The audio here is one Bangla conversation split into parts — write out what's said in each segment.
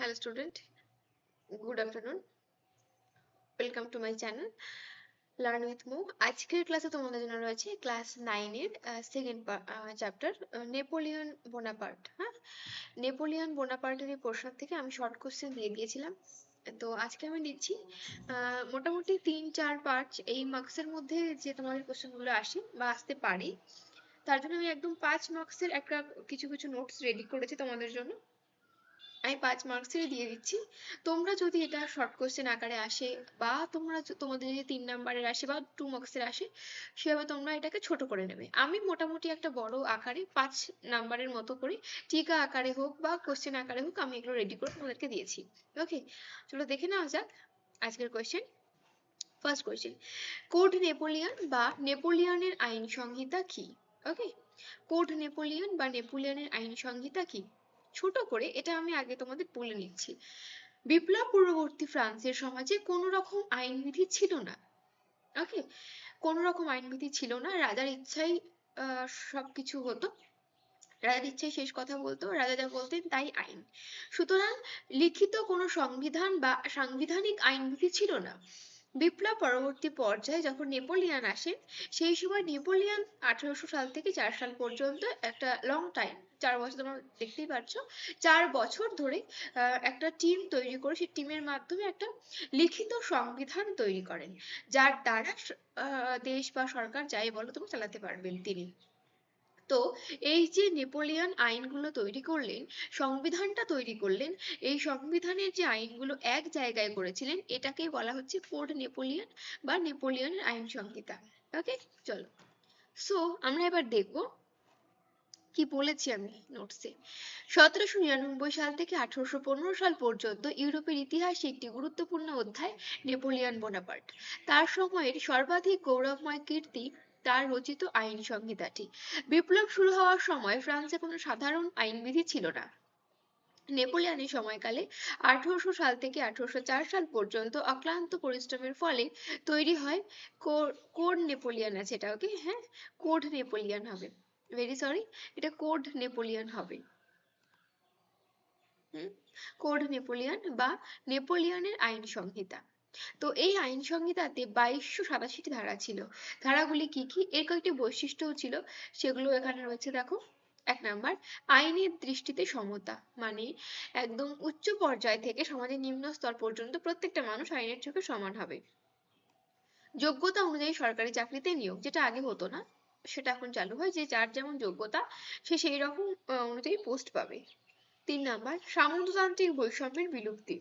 Hello student, good afternoon. Welcome to my channel Learn with Mo. আজকের ক্লাসে তোমাদের জন্য রয়েছে ক্লাস নাইনের সেকেন্ড চ্যাপ্টার নেপোলিয়ন বোনাপার্ট হ্যাঁ? নেপোলিয়ন বোনাপার্টের এই প্রশ্ন থেকে আমি শর্ট কোশ্চেন দিয়ে দিয়েছিলাম। তো আজকে আমি দিচ্ছি মোটামুটি তিন চার পাঁচ এই মার্কসের মধ্যে যে তোমাদের কোশ্চেনগুলো আসে বা আসতে পারে। তার জন্য আমি একদম পাঁচ মার্কসের একটা কিছু কিছু নোটস রেডি করেছি তোমাদের জন্য। আমি পাঁচ মার্কসেরই দিয়ে দিচ্ছি। তোমরা যদি এটা শর্ট কোশ্চেন আকারে আসে বা তোমরা তোমাদের যদি তিন নাম্বারের আসে বা টু মার্কসের আসে, সেভাবে তোমরা এটাকে ছোট করে নেবে। আমি মোটামুটি একটা বড় আকারে পাঁচ নাম্বারের মতো করে টিকা আকারে হোক বা কোশ্চেন আকারে হোক আমি এগুলো রেডি করে তোমাদেরকে দিয়েছি। ওকে চলো দেখে নেওয়া যাক আজকের question first question code Napoleon বা নেপোলিয়নের আইন সংহিতা কি? ওকে কোড নেপোলিয়ন বা নেপোলিয়নের আইন সংহিতা কি? ছোট করে এটা আমি আগে তোমাদের বলে নিচ্ছি। বিপ্লব পূর্ববর্তী ফ্রান্সের সমাজে কোনো রকম আইনবিধি ছিল না। ওকে? কোনো রকম আইনবিধি ছিল না। রাজার ইচ্ছাই সবকিছু হতো। রাজার ইচ্ছাই শেষ কথা বলতো। রাজা যা বলতেন তাই আইন। সুতরাং লিখিত কোনো সংবিধান বা সাংবিধানিক আইনবিধি ছিল না। বিপ্লব পরবর্তী পর্যায়ে যখন নেপোলিয়ান আসেন সেই সময় নেপোলিয়ান আঠারোশো সাল থেকে চার সাল পর্যন্ত একটা লং টাইম চার বছর তোমরা দেখতেই পাচ্ছ চার বছর ধরে একটা টিম তৈরি করে, সেই টিমের মাধ্যমে একটা লিখিত সংবিধান তৈরি করেন, যার দ্বারা দেশ বা সরকার যাই বলো তুমি চালাতে পারবেন তিনি। তো এই যে নেপোলিয়ন আইনগুলো তৈরি করলেন, সংবিধানটা তৈরি করলেন, এই সংবিধানের যে আইনগুলো এক জায়গায় করেছিলেন, এটাকেই বলা হচ্ছে কোড নেপোলিয়ন বা নেপোলিয়নের আইন সংহিতা। ওকে চলো। সো আমরা এবার দেখব কি বলেছি আমি নোটসে সতেরোশো নিরানব্বই সাল থেকে আঠারোশো পনেরো সাল পর্যন্ত ইউরোপের ইতিহাসে একটি গুরুত্বপূর্ণ অধ্যায় নেপোলিয়ান বোনাপার্ট। তার সময়ের সর্বাধিক গৌরবময় কীর্তি তার রচিত আইন সংহিতাটি। বিপ্লব শুরু হওয়ার সময় ফ্রান্সে কোনো সাধারণ আইনবিধি ছিল না। নেপোলিয়নের সময়কালে আঠারোশো সাল থেকে আঠারোশো চার সাল পর্যন্ত অক্লান্ত পরিশ্রমের ফলে তৈরি হয় কোড নেপোলিয়ন আছে এটা, ওকে? হ্যাঁ? কোড নেপোলিয়ন হবে। ভেরি সরি এটা কোড নেপোলিয়ন হবে। কোড নেপোলিয়ন বা নেপোলিয়নের আইন সংহিতা। তো এই আইন সংহিতাতে বাইশশো সাতাশিটি ধারা ছিল। ধারাগুলি কি কি? এর কয়েকটি বৈশিষ্ট্যও ছিল, সেগুলো এখানে রয়েছে দেখো। এক নাম্বার, আইনের দৃষ্টিতে সমতা মানে একদম উচ্চ পর্যায় থেকে সমাজের নিম্ন স্তর পর্যন্ত প্রত্যেকটা মানুষ আইনের চোখে সমান হবে। যোগ্যতা অনুযায়ী সরকারি চাকরিতে নিয়োগ, যেটা আগে হতো না, সেটা এখন চালু হয়, যে যার যেমন যোগ্যতা, সে সেই রকম অনুযায়ী পোস্ট পাবে। তিন নাম্বার, সামন্ততান্ত্রিক বৈষম্যের বিলুপ্তি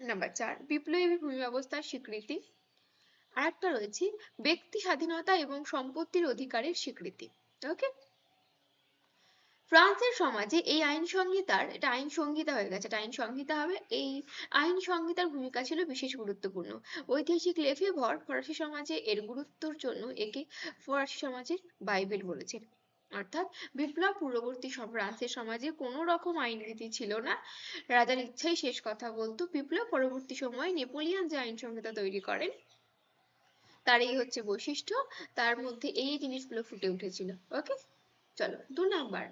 নাম্বার চার, বিপ্লবী ভূমি ব্যবস্থার স্বীকৃতি। আর একটা রয়েছে, ব্যক্তি স্বাধীনতা এবং সম্পত্তির অধিকারের স্বীকৃতি। ওকে ফ্রান্সের সমাজে এই আইন সংহিতার, এটা আইন সংহিতা হয়ে গেছে, এটা আইন সংহিতা হবে। এই আইন সংহিতার ভূমিকা ছিল বিশেষ গুরুত্বপূর্ণ। ঐতিহাসিক লেফেভর ফরাসি সমাজে এর গুরুত্বর জন্য একে ফরাসি সমাজের বাইবেল বলেছেন। অর্থাৎ বিপ্লব পূর্ববর্তী সব ফ্রান্সের সমাজে কোনো রকম আইনবিধি ছিল না। রাজার ইচ্ছাই শেষ কথা বলতো, বিপ্লব পরবর্তী সময়ে নেপোলিয়ন যে আইন সংহিতা তৈরি করেন, তার এই হচ্ছে বৈশিষ্ট্য, তার মধ্যে এই জিনিসগুলো ফুটে উঠেছিল। ওকে চলো, দু নাম্বার।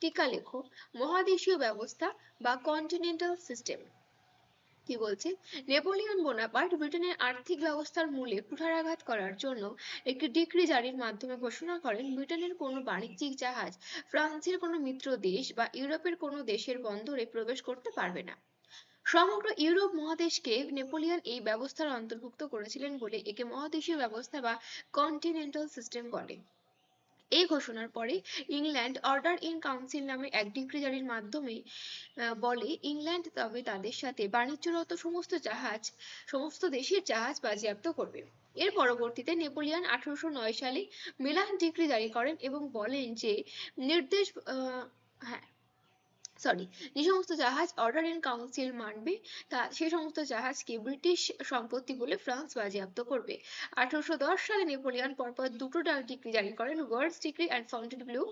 টিকা লেখো, মহাদেশীয় ব্যবস্থা বা কন্টিনেন্টাল সিস্টেম কি বলছে? নেপোলিয়ন বোনাপার্ট ব্রিটেনের আর্থিক ব্যবস্থার মূলে কুঠারাঘাত করার জন্য একটি ডিক্রি জারির মাধ্যমে ঘোষণা করেন ব্রিটেনের কোনো বাণিজ্যিক জাহাজ ফ্রান্সের কোনো মিত্র দেশ বা ইউরোপের কোনো দেশের বন্দরে প্রবেশ করতে পারবে না। সমগ্র ইউরোপ মহাদেশকে নেপোলিয়ন এই ব্যবস্থার অন্তর্ভুক্ত করেছিলেন বলে একে মহাদেশীয় ব্যবস্থা বা কন্টিনেন্টাল সিস্টেম বলে। এই ঘোষণার পরে ইংল্যান্ড অর্ডার ইন কাউন্সিল নামে এক ডিগ্রি জারির মাধ্যমে বলে, ইংল্যান্ড তবে তাদের সাথে বাণিজ্যরত সমস্ত জাহাজ, সমস্ত দেশের জাহাজ বাজেয়াপ্ত করবে। এর পরবর্তীতে নেপোলিয়ান আঠারোশো নয় সালে মিলান ডিগ্রি জারি করেন এবং বলেন যে, নির্দেশ হ্যাঁ সরি যে সমস্ত জাহাজ অর্ডার ইন কাউন্সিল মানবে, তা সে সমস্ত জাহাজকে ব্রিটিশ সম্পত্তি বলে ফ্রান্স বাজেয়াপ্ত করবে। আঠারোশো দশ সালে নেপোলিয়ন পরপর দুটো ডিক্রি জারি করেন। ওয়ার্ডস ডিক্রি অ্যান্ড ফাউন্টেন ব্লু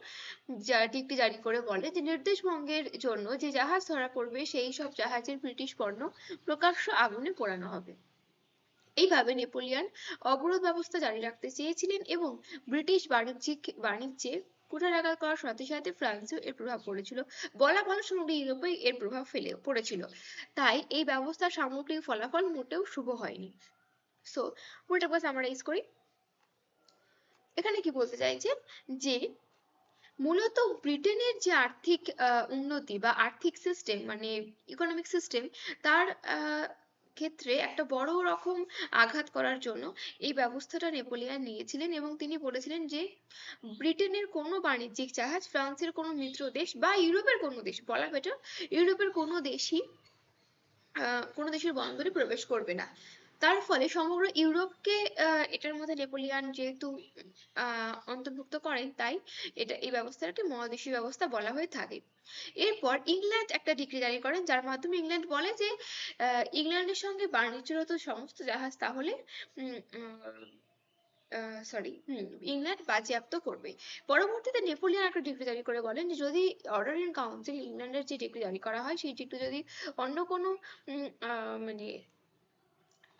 যা ডিক্রি জারি করে বলে যে নির্দেশ ভঙ্গের জন্য যে জাহাজ ধরা পড়বে, সেই সব জাহাজের ব্রিটিশ পণ্য প্রকাশ্য আগুনে পোড়ানো হবে। এইভাবে নেপোলিয়ান অবরোধ ব্যবস্থা জারি রাখতে চেয়েছিলেন এবং ব্রিটিশ বাণিজ্যিক বাণিজ্যে কুঠারাঘাত করার সাথে সাথে ফ্রান্সেও এর প্রভাব পড়েছিল। বলা ভালো সমগ্র ইউরোপে এর প্রভাব ফেলে, পড়েছিল। তাই এই ব্যবস্থার সামগ্রিক ফলাফল মোটেও শুভ হয়নি। সো পুরোটা সামারাইজ করি। এখানে কি বলতে চাইছে? যে মূলত ব্রিটেনের যে আর্থিক উন্নতি বা আর্থিক সিস্টেম মানে ইকোনমিক সিস্টেম তার ক্ষেত্রে একটা বড় রকম আঘাত করার জন্য এই ব্যবস্থাটা নেপোলিয়ান নিয়েছিলেন এবং তিনি বলেছিলেন যে, ব্রিটেনের কোনো বাণিজ্যিক জাহাজ, ফ্রান্সের কোনো মিত্র দেশ বা ইউরোপের কোনো দেশ, বলা বেটার ইউরোপের কোনো দেশই কোনো দেশের বন্দরে প্রবেশ করবে না। তার ফলে সমগ্র ইউরোপকে এটার মধ্যে নেপোলিয়ান যেহেতু অন্তর্ভুক্ত করেন তাই এটা, এই ব্যবস্থাটাকে মহাদেশীয় ব্যবস্থা বলা হয়ে থাকে। এরপর ইংল্যান্ড একটা ডিক্রি জারি করেন, যার মাধ্যমে ইংল্যান্ড বলে যে ইংল্যান্ডের সঙ্গে বাণিজ্যরত সমস্ত জাহাজ তাহলে সরি ইংল্যান্ড বাজেয়াপ্ত করবে। পরবর্তীতে নেপোলিয়ান একটা ডিক্রি জারি করে বলেন যে, যদি অর্ডার ইন কাউন্সিল ইংল্যান্ডের যে ডিক্রি জারি করা হয়, সেই ডিক্রি যদি অন্য কোনো মানে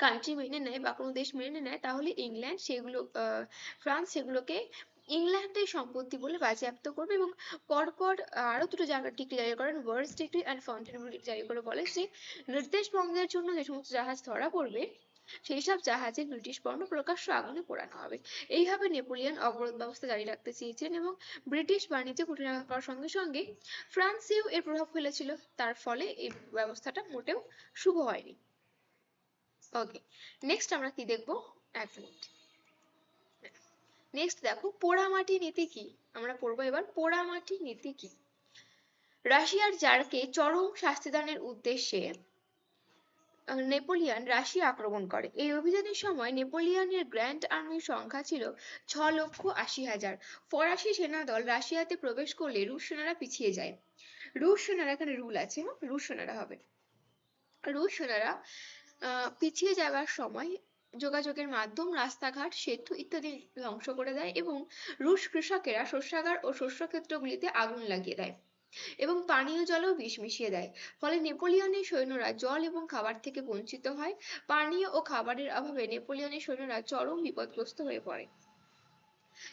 কান্ট্রি মেনে নেয় বা কোনো দেশ মেনে নেয়, তাহলে ইংল্যান্ড সেগুলো ফ্রান্স সেগুলোকে ইংল্যান্ডের সম্পত্তি বলে বাজেয়াপ্ত করবে এবং পরপর আরও দুটো জায়গার ডিক্রি জারি করেন ওয়ার্ডস ডিক্রি অ্যান্ড ফন্টেনবল ডিক্রি জারি করে বলে যে নির্দেশ ভঙ্গের জন্য যে সমস্ত জাহাজ ধরা পড়বে, সেই সব জাহাজে ব্রিটিশ পণ্য প্রকাশ্য আগুনে পোড়ানো হবে। এইভাবে নেপোলিয়ন অবরোধ ব্যবস্থা জারি রাখতে চেয়েছিলেন এবং ব্রিটিশ বাণিজ্য কুঠারাঘাত করার সঙ্গে সঙ্গে ফ্রান্সেও এর প্রভাব ফেলেছিল। তার ফলে এই ব্যবস্থাটা মোটেও শুভ হয়নি। ওকে নেক্সট আমরা কি দেখব? এক মিনিট নেক্সট দেখো, পোড়ামাটি নীতি কি? আমরা পড়ব এবার পোড়ামাটি নীতি কি? রাশিয়ার জারকে চরম শাস্তিদানের উদ্দেশ্যে নেপোলিয়ন রাশিয়া আক্রমণ করে। এই অভিযানের সময় নেপোলিয়নের গ্র্যান্ড আর্মির সংখ্যা ছিল ছ লক্ষ আশি হাজার। ফরাসি সেনাদল রাশিয়াতে প্রবেশ করলে রুশ সেনারা পিছিয়ে যায়। রুশ সেনারা এখানে রুল আছে হ্যাঁ? রুশ সেনারা হবে। রুশ সেনারা পিছিয়ে যাওয়ার সময় যোগাযোগের মাধ্যম, রাস্তাঘাট, সেতু ইত্যাদি ধ্বংস করে দেয় এবং রুশ কৃষকেরা শস্যাগার ও শস্য শস্যক্ষেত্রগুলিতে আগুন লাগিয়ে দেয় এবং পানীয় জলেও বিষ মিশিয়ে দেয়। ফলে নেপোলিয়নের সৈন্যরা জল এবং খাবার থেকে বঞ্চিত হয়। পানীয় ও খাবারের অভাবে নেপোলিয়নের সৈন্যরা চরম বিপদগ্রস্ত হয়ে পড়ে।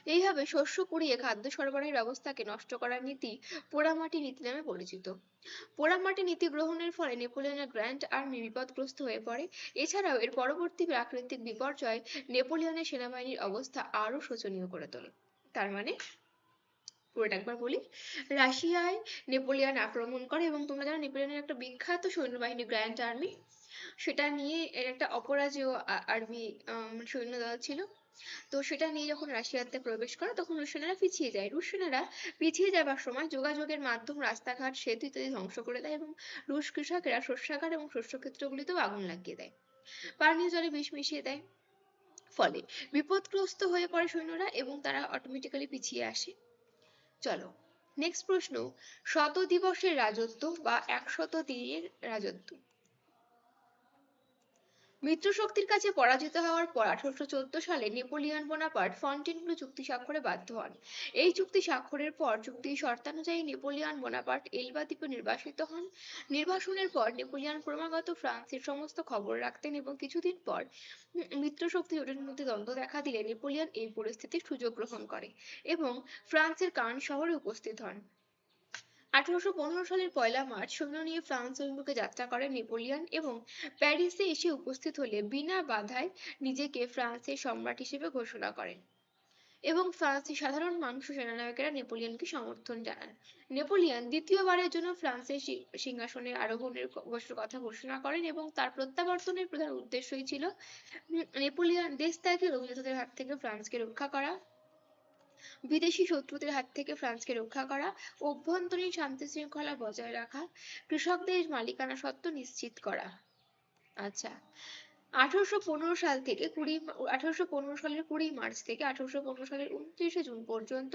এইভাবে শস্য কুড়িয়ে খাদ্য সরবরাহের ব্যবস্থাকে নষ্ট করার নীতি পোড়ামাটি নীতি নামে পরিচিত। পোড়ামাটি নীতি গ্রহণের ফলে নেপোলিয়নের গ্র্যান্ড আর্মি বিপদগ্রস্ত হয়ে পড়ে। এছাড়াও এর পরবর্তী প্রাকৃতিক বিপর্যয় নেপোলিয়নের সেনাবাহিনীর অবস্থা আরও শোচনীয় করে তোলে। তার মানে পুরোটা একবার বলি, রাশিয়ায় নেপোলিয়ান আক্রমণ করে এবং তোমরা জানো নেপোলিয়নের একটা বিখ্যাত সৈন্যবাহিনী গ্র্যান্ড আর্মি, সেটা নিয়ে এর একটা অপরাজেয় আর্মি সৈন্যদল ছিল। তো সেটা নিয়ে যখন রাশিয়াতে প্রবেশ করে, তখন রুশ সেনারা পিছিয়ে যায়। রুশ সেনারা পিছিয়ে যাবার সময় যোগাযোগের মাধ্যম, রাস্তাঘাট, সেতু ইত্যাদি ধ্বংস করে দেয় এবং রুশ কৃষকেরা শস্যাগার এবং শস্যক্ষেত্রগুলিতেও আগুন লাগিয়ে দেয়। পানীয় জলে বিষ মিশিয়ে দেয়। ফলে বিপদগ্রস্ত হয়ে পড়ে সৈন্যরা এবং তারা অটোমেটিক্যালি পিছিয়ে আসে। চলো নেক্সট প্রশ্ন শত দিবসের রাজত্ব বা একশত দিনের রাজত্ব? মিত্রশক্তির কাছে পরাজিত হওয়ার পর আঠারোশো চোদ্দ সালে নেপোলিয়ন বোনাপার্ট ফন্টেনব্লো চুক্তি স্বাক্ষরে বাধ্য হন। এই চুক্তি স্বাক্ষরের পর চুক্তির শর্তানুযায়ী নেপোলিয়ন বোনাপার্ট এলবা দ্বীপে নির্বাসিত হন। নির্বাসনের পর নেপোলিয়ন ক্রমাগত ফ্রান্সের সমস্ত খবর রাখতেন এবং কিছুদিন পর মিত্রশক্তি জোটের মধ্যে দ্বন্দ্ব দেখা দিলে নেপোলিয়ন এই পরিস্থিতির সুযোগ গ্রহণ করে এবং ফ্রান্সের কান শহরে উপস্থিত হন। আঠারোশো পনেরো সালের পয়লা মার্চ সৈন্য নিয়ে ফ্রান্স অভিমুখে যাত্রা করেন নেপোলিয়ন এবং প্যারিসে এসে উপস্থিত হলে বিনা বাধায় নিজেকে ফ্রান্সের সম্রাট হিসেবে ঘোষণা করেন। এবং ফ্রান্সের সাধারণ মানুষ ও সেনানায়কেরা নেপোলিয়নকে সমর্থন জানান। নেপোলিয়ন দ্বিতীয়বারের জন্য ফ্রান্সের সিংহাসনে আরোহণের কথা ঘোষণা করেন এবং তার প্রত্যাবর্তনের প্রধান উদ্দেশ্যই ছিল নেপোলিয়ন দেশ ত্যাগী অভিজাতদের হাত থেকে ফ্রান্সকে রক্ষা করা। বিদেশি শত্রুদের হাত থেকে ফ্রান্সকে রক্ষা করা, অভ্যন্তরীণ শান্তি শৃঙ্খলা বজায় রাখা, কৃষকদের মালিকানা সত্ত্ব নিশ্চিত করা। আচ্ছা আঠারোশো পনেরো সাল থেকে কুড়ি আঠারোশো পনেরো সালের কুড়ি মার্চ থেকে আঠারোশো পনেরো সালের উনত্রিশে জুন পর্যন্ত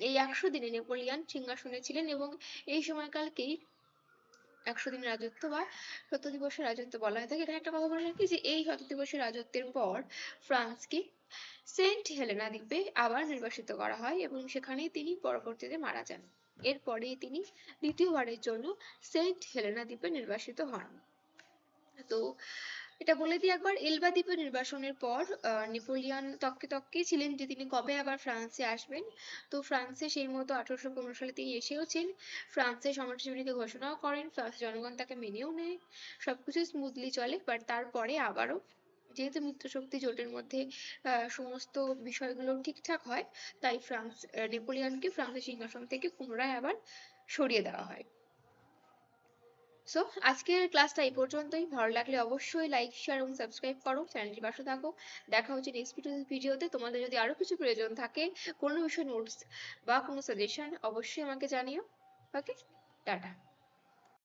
এই একশো দিনে নেপোলিয়ান সিংহাসনে ছিলেন এবং এই সময়কালকেই একশো দিন রাজত্ব বা শত দিবসের রাজত্ব বলা হয়ে। থাকে এখানে একটা কথা বলে রাখি যে, এই শত দিবসের রাজত্বের পর ফ্রান্সকে সেন্ট হেলেনা দ্বীপে আবার নির্বাসিত করা হয় এবং সেখানেই তিনি পরবর্তীতে মারা যান। এরপরে তিনি দ্বিতীয়বারের জন্য সেন্ট হেলেনা দ্বীপে নির্বাসিত হন। তো এটা বলে দিই একবার, এলবা দ্বীপে নির্বাসনের পর নেপোলিয়ন তককে তক্কে ছিলেন যে তিনি কবে আবার ফ্রান্সে আসবেন। তো ফ্রান্সে সেই মতো আঠারোশো পনেরো সালে তিনি এসেওছেন ফ্রান্সের সম্রাট ঘোষণাও করেন, ফ্রান্সের জনগণ তাকে মেনেও নেয়, সবকিছু স্মুথলি চলে বাট তারপরে আবারও যেহেতু মিত্রশক্তি জোটের মধ্যে সমস্ত বিষয়গুলো ঠিকঠাক হয়, তাই ফ্রান্স নেপোলিয়নকে ফ্রান্সের সিংহাসন থেকে পুনরায় আবার সরিয়ে দেওয়া হয়। সো আজকের ক্লাসটা এই পর্যন্তই। ভালো লাগলে অবশ্যই লাইক শেয়ার এবং সাবস্ক্রাইব করো। চ্যানেলটি পাশে থাকো। দেখা হচ্ছে নেক্সট ভিডিওতে তোমাদের যদি আরও কিছু প্রয়োজন থাকে, কোনো বিষয় নোটস বা কোনো সাজেশন অবশ্যই আমাকে জানিও। ওকে টাটা